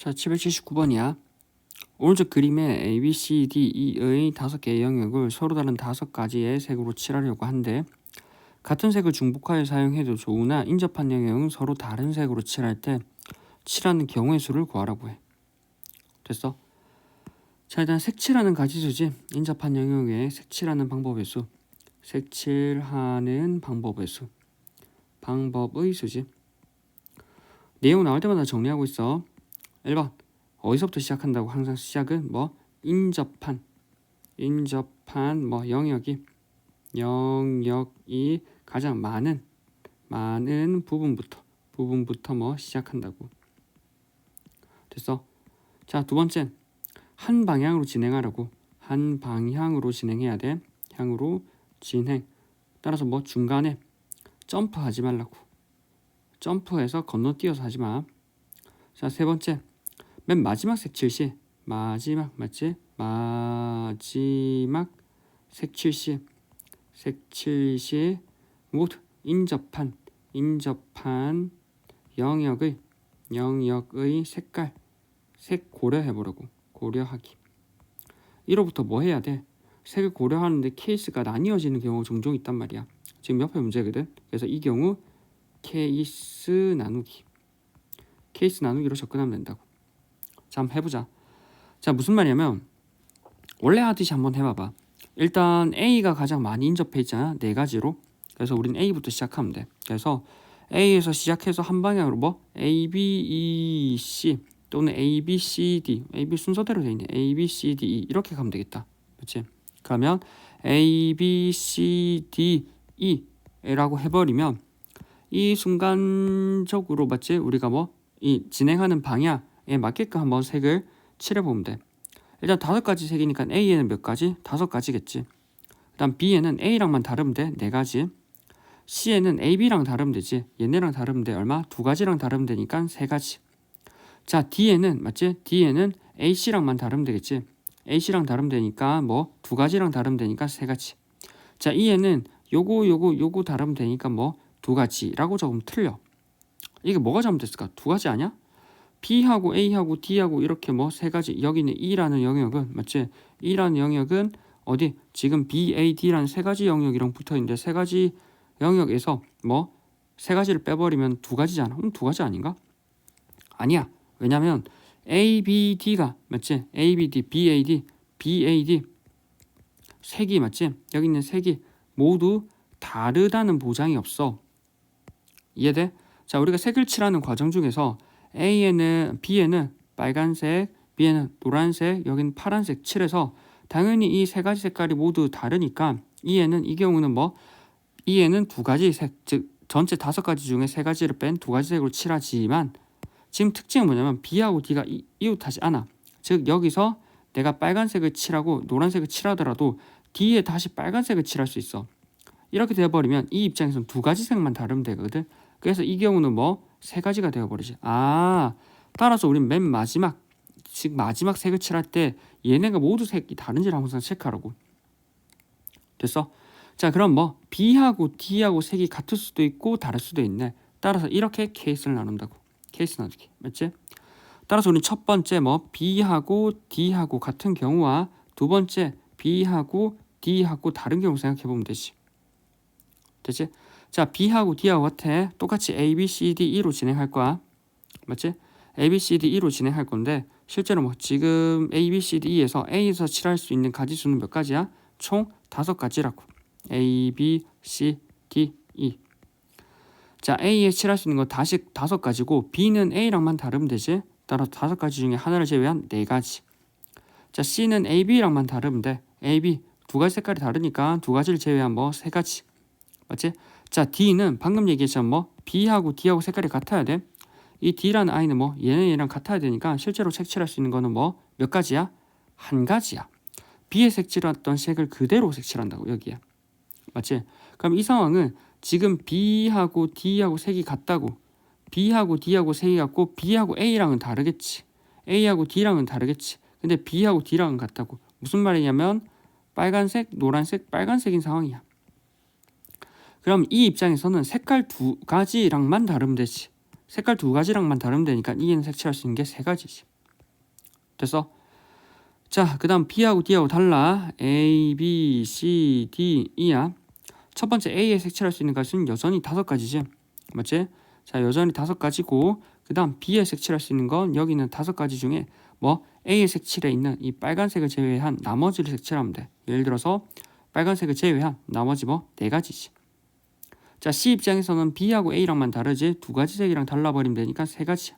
자, 779번이야. 오른쪽 그림에 A, B, C, D, E의 다섯 개의 영역을 서로 다른 다섯 가지의 색으로 칠하려고 한데 같은 색을 중복하여 사용해도 좋으나 인접한 영역은 서로 다른 색으로 칠할 때 칠하는 경우의 수를 구하라고 해. 됐어? 자, 일단 색칠하는 가지수지. 인접한 영역에 색칠하는 방법의 수. 색칠하는 방법의 수. 방법의 수지. 내용 나올 때마다 정리하고 있어. 1번 어디서부터 시작한다고 항상 시작은 뭐? 인접한. 인접한 뭐? 영역이 영역이 가장 많은 많은 부분부터 부분부터 뭐? 시작한다고. 됐어? 자 두 번째. 한 방향으로 진행하라고. 한 방향으로 진행해야 돼. 향으로 진행. 따라서 뭐? 중간에 점프하지 말라고. 점프해서 건너뛰어서 하지 마자 세 번째 맨 마지막 색칠 시. 마지막 맞지? 마지막 색칠 시. 색칠 시. 모두 인접한 인접한 영역의 영역의 색깔 색 고려해 보라고. 고려하기. 1호부터 뭐 해야 돼? 색을 고려하는데 케이스가 나뉘어지는 경우가 종종 있단 말이야. 지금 옆에 문제거든. 그래서 이 경우 케이스 나누기. 케이스 나누기로 접근하면 된다고 자 한번 해보자. 자 무슨 말이냐면 원래 하듯이 한번 해봐봐. 일단 A가 가장 많이 인접해 있잖아 네 가지로. 그래서 우린 A부터 시작하면 돼. 그래서 A에서 시작해서 한 방향으로 뭐? A, B, E, C 또는 A, B, C, D. A, B 순서대로 돼 있네. A, B, C, D, E. 이렇게 가면 되겠다. 그렇지 그러면 A, B, C, D, E 라고 해버리면 이 순간적으로 맞지? 우리가 뭐? 이 진행하는 방향에 맞게끔 한번 색을 칠해보면 돼 일단 다섯 가지 색이니까 A에는 몇 가지? 다섯 가지겠지 그다음 B에는 A랑만 다르면 돼 네 가지 C에는 A, B랑 다르면 되지 얘네랑 다르면 돼 얼마? 두 가지랑 다르면 되니까 세 가지 자 D에는 맞지? D에는 A, C랑만 다르면 되겠지 A, C랑 다르면 되니까 뭐 두 가지랑 다르면 되니까 세 가지 자 E에는 요거 요거 요거 다르면 되니까 뭐 두 가지라고 적으면 틀려 이게 뭐가 잘못됐을까? 두 가지 아니야? B하고 A하고 D하고 이렇게 뭐 세 가지 여기는 E라는 영역은 맞지? E라는 영역은 어디 지금 B, A, D라는 세 가지 영역이랑 붙어 있는데 세 가지 영역에서 뭐 세 가지를 빼버리면 두 가지잖아. 그럼 두 가지 아닌가? 아니야. 왜냐면 A, B, D가 맞지? A, B, D, B, A, D, B, A, D 색이 맞지? 여기 있는 색이 모두 다르다는 보장이 없어. 이해돼? 자, 우리가 색을 칠하는 과정 중에서 A에는 B에는 빨간색, B에는 노란색, 여기는 파란색 칠해서 당연히 이 세 가지 색깔이 모두 다르니까 E에는 이 경우는 뭐 E에는 두 가지 색, 즉 전체 다섯 가지 중에 세 가지를 뺀 두 가지 색으로 칠하지만 지금 특징은 뭐냐면 B하고 D가 이- 이웃하지 않아. 즉 여기서 내가 빨간색을 칠하고 노란색을 칠하더라도 D에 다시 빨간색을 칠할 수 있어. 이렇게 되어버리면 이 입장에서는 두 가지 색만 다르면 되거든. 그래서 이 경우는 뭐 세 가지가 되어버리지. 아, 따라서 우린 맨 마지막 즉 마지막 색을 칠할 때 얘네가 모두 색이 다른지를 항상 체크하라고. 됐어? 자, 그럼 뭐 B하고 D하고 색이 같을 수도 있고 다를 수도 있네. 따라서 이렇게 케이스를 나눈다고. 케이스 나누기. 맞지? 따라서 우리 첫 번째 뭐 B하고 D하고 같은 경우와 두 번째 B하고 D하고 다른 경우 생각해 보면 되지. 되지? 자, B하고 D하고 같아. 똑같이 A, B, C, D, E로 진행할 거야. 맞지? A, B, C, D, E로 진행할 건데 실제로 뭐 지금 A, B, C, D, E에서 A에서 칠할 수 있는 가지 수는 몇 가지야? 총 다섯 가지라고. A, B, C, D, E. 자, A에 칠할 수 있는 거 다시 다섯 가지고 B는 A랑만 다르면 되지. 따라 다섯 가지 중에 하나를 제외한 네 가지. 자, C는 A, B랑만 다르면 돼. A, B 두 가지 색깔이 다르니까 두 가지를 제외한 뭐 세 가지. 맞지? 자, D는 방금 얘기했지만 뭐 B하고 D하고 색깔이 같아야 돼. 이 D라는 아이는 뭐 얘는 얘랑 같아야 되니까 실제로 색칠할 수 있는 거는 뭐 몇 가지야? 한 가지야. B에 색칠했던 색을 그대로 색칠한다고 여기야. 맞지? 그럼 이 상황은 지금 B하고 D하고 색이 같다고 B하고 D하고 색이 같고 B하고 A랑은 다르겠지. A하고 D랑은 다르겠지. 근데 B하고 D랑은 같다고. 무슨 말이냐면 빨간색, 노란색, 빨간색인 상황이야. 그럼 이 입장에서는 색깔 두 가지랑만 다르면 되지. 색깔 두 가지랑만 다르면 되니까 E는 색칠할 수 있는 게 세 가지지. 됐어? 자, 그 다음 B하고 D하고 달라. A, B, C, D, E야. 첫 번째 A에 색칠할 수 있는 가지는 여전히 다섯 가지지. 맞지? 자, 여전히 다섯 가지고 그 다음 B에 색칠할 수 있는 건 여기는 다섯 가지 중에 뭐 A에 색칠해 있는 이 빨간색을 제외한 나머지를 색칠하면 돼. 예를 들어서 빨간색을 제외한 나머지 뭐 네 가지지. 자, C 입장에서는 B하고 A랑만 다르지 두 가지 색이랑 달라버리면 되니까 세 가지야.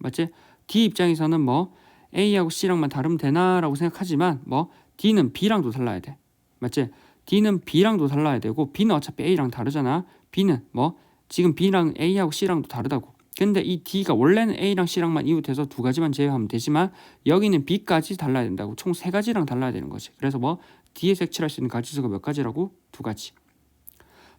맞지? D 입장에서는 뭐 A하고 C랑만 다르면 되나라고 생각하지만 뭐 D는 B랑도 달라야 돼. 맞지? D는 B랑도 달라야 되고 B는 어차피 A랑 다르잖아. B는 뭐 지금 B랑 A하고 C랑도 다르다고. 근데 이 D가 원래는 A랑 C랑만 이웃해서 두 가지만 제외하면 되지만 여기는 B까지 달라야 된다고. 총 세 가지랑 달라야 되는 거지. 그래서 뭐 D에 색칠할 수 있는 가지 수가 몇 가지라고? 두 가지.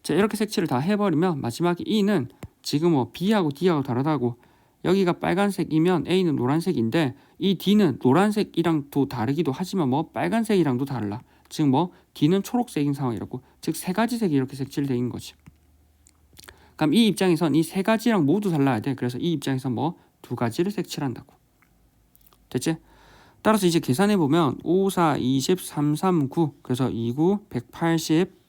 자 이렇게 색칠을 다 해버리면 마지막에 E는 지금 뭐 B하고 D하고 다르다고 여기가 빨간색이면 A는 노란색인데 이 D는 노란색이랑도 다르기도 하지만 뭐 빨간색이랑도 달라. 즉 뭐 D는 초록색인 상황이라고. 즉 세 가지 색이 이렇게 있는 거지. 그럼 이 입장에선 이 세 가지랑 모두 달라야 돼. 그래서 이 입장에서 뭐 두 가지를 색칠한다고. 됐지? 따라서 이제 계산해 보면 5, 4, 20, 3, 3, 9. 그래서 2, 9, 180,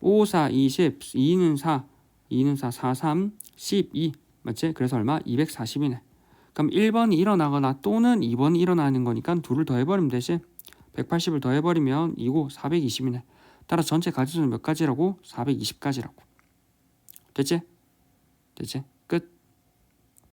5, 4, 20, 2는 4, 2는 4, 4, 3, 12. 맞지? 그래서 얼마? 240이네. 그럼 1번이 일어나거나 또는 2번이 일어나는 거니까 둘을 더해버리면 되지. 180을 더해버리면 이고 420이네. 따라 전체 가지수는 몇 가지라고? 420가지라고. 됐지? 됐지?